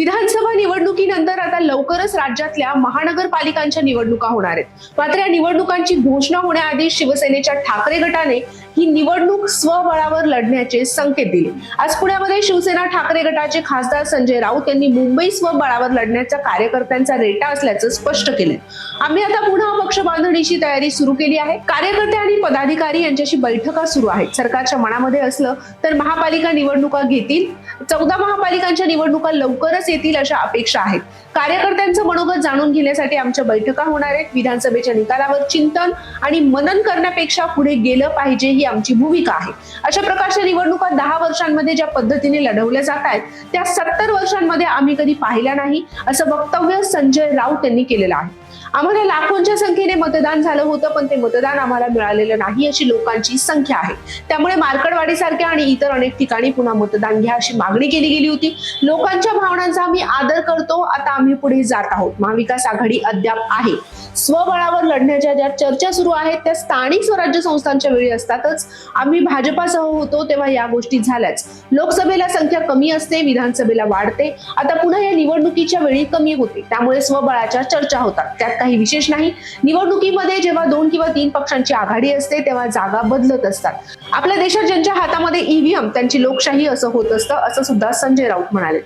विधानसभा निवडणुकीनंतर आता लवकरच राज्यातल्या महानगरपालिकांच्या निवडणुका होणार आहेत. मात्र या निवडणुकांची घोषणा होण्याआधी शिवसेनेच्या ठाकरे गटाने ही निवडणूक स्वबळावर लढण्याचे संकेत दिले. आज पुण्यामध्ये शिवसेना ठाकरे गटाचे खासदार संजय राऊत यांनी मुंबई स्वबळावर लढण्याचा कार्यकर्त्यांचा रेटा असल्याचं स्पष्ट केलंय. आम्ही आता पुन्हा पक्ष बांधणीची तयारी सुरू केली आहे. कार्यकर्ते आणि पदाधिकारी यांच्याशी बैठका सुरू आहेत. सरकारच्या मनामध्ये असलं तर महापालिका निवडणुका घेतील. चौदा महापालिकांच्या निवडणुका लवकरच येतील अशा अपेक्षा आहेत. कार्यकर्त्यांचं मनोगत जाणून घेण्यासाठी आमच्या बैठका होणार आहेत. विधानसभेच्या निकालावर चिंतन आणि मनन करण्यापेक्षा पुढे गेलं पाहिजे ही आमची भूमिका आहे. अशा प्रकारच्या निवडणुका दहा वर्षांमध्ये ज्या पद्धतीने लढवल्या जात आहेत त्या सत्तर वर्षांमध्ये आम्ही कधी पाहिल्या नाही असं वक्तव्य संजय राऊत यांनी केलेलं आहे. आम्हाला लाखोंच्या संख्येने मतदान झालं होतं पण ते मतदान आम्हाला मिळालेलं नाही अशी लोकांची संख्या आहे. त्यामुळे मार्कडवाडी सारख्या आणि इतर अनेक ठिकाणी पुन्हा मतदान घ्या अशी मागणी केली गेली होती. लोकांच्या भावनांचा आम्ही आदर करतो आता आम्ही पुढे जात आहोत. महाविकास आघाडी अद्याप आहे. स्वबळावर लढण्याच्या ज्या चर्चा सुरू आहेत त्या स्थानिक स्वराज्य संस्थांच्या वेळी असतातच. आम्ही भाजपासह होतो तेव्हा या गोष्टी झाल्याच. लोकसभेला संख्या कमी असते विधानसभेला वाढते. आता पुन्हा या निवडणुकीच्या वेळी कमी होते. त्यामुळे स्वबळाच्या चर्चा होतात. त्यात काही विशेष नाही. निवडणुकीमध्ये जेव्हा दोन किंवा तीन पक्षांची आघाडी असते तेव्हा जागा बदलत असतात. आपल्या देशात ज्यांच्या हातामध्ये ईव्हीएम त्यांची लोकशाही असं होत असतं असं सुद्धा संजय राऊत म्हणाले.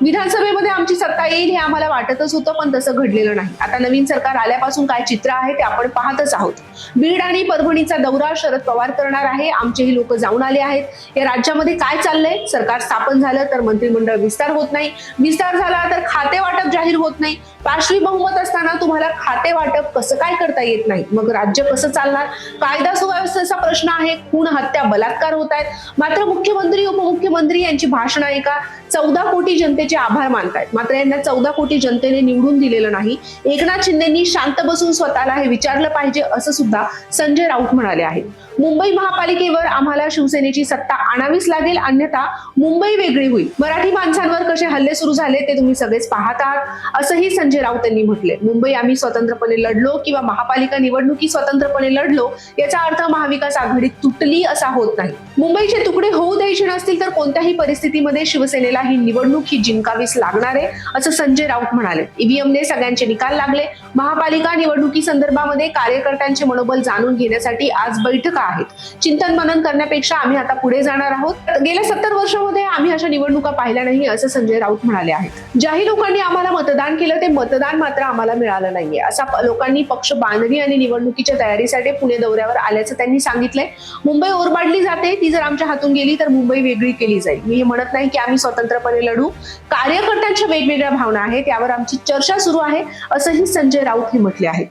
विधानसभेमध्ये आमची सत्ता येईल हे आम्हाला वाटतच होतं पण तसं घडलेलं नाही. आता नवीन सरकार आल्यापासून काय चित्र आहे ते आपण पाहतच आहोत. बीड आणि परभणीचा दौरा शरद पवार करणार आहे आमचेही लोक जाऊन आले आहेत. या राज्यामध्ये काय चाललंय? सरकार स्थापन झालं तर मंत्रिमंडळ विस्तार होत नाही. विस्तार झाला तर खाते वाटप जाहीर होत नाही. पाशवी बहुमत असताना तुम्हाला खाते वाटप कसं काय करता येत नाही? मग राज्य कसं चालणार? कायदा सुव्यवस्थेचा प्रश्न आहे. खून हत्या बलात्कार होत आहेत. मात्र मुख्यमंत्री उपमुख्यमंत्री यांची भाषण ऐका. चौदा कोटी जनते जनतेचे आभार मानतायत. मात्र यांना चौदा कोटी जनतेने निवडून दिलेलं नाही. एकनाथ शिंदेनी शांत बसून स्वतःला हे विचारलं पाहिजे असं सुद्धा संजय राऊत म्हणाले आहेत. मुंबई महापालिकेवर आम्हाला शिवसेनेची सत्ता आणावीच लागेल अन्यथा मुंबई वेगळी होईल. मराठी माणसांवर कसे हल्ले सुरू झाले ते तुम्ही सगळेच पाहत आहात. असंही संजय राऊत यांनी म्हटले मुंबई आम्ही स्वतंत्रपणे लढलो किंवा महापालिका निवडणुकी स्वतंत्रपणे लढलो याचा अर्थ महाविकास आघाडी तुटली असा होत नाही. मुंबईचे तुकडे होऊ द्यायचे नसतील तर कोणत्याही परिस्थितीमध्ये शिवसेनेला ही निवडणूक ही जिंकावीच लागणार आहे असं संजय राऊत म्हणाले. ईव्हीएमने सगळ्यांचे निकाल लागले. महापालिका निवडणुकी संदर्भामध्ये कार्यकर्त्यांचे मनोबल जाणून घेण्यासाठी आज बैठका आहेत. चिंतन मनन करण्यापेक्षा आम्ही आता पुढे जाणार आहोत. गेल्या सत्तर वर्षामध्ये आम्ही अशा निवडणुका पाहिल्या नाही असं संजय म्हणजे राऊत म्हणाले आहेत. ज्याही लोकांनी आम्हाला मतदान केलं ते मतदान मात्र आम्हाला मिळालं नाहीये. असा लोकांनी पक्ष बांधणी आणि निवडणुकीच्या तयारीसाठी पुणे दौऱ्यावर आल्याचं त्यांनी सांगितलंय. मुंबई ओरबाडली जाते ती जर आमच्या हातून गेली तर मुंबई वेगळी केली जाईल. मी म्हणत नाही की आम्ही स्वतंत्रपणे लढू. कार्यकर्त्यांच्या वेगवेगळ्या भावना आहेत त्यावर आमची चर्चा सुरू आहे असंही संजय राऊत हे म्हटले आहे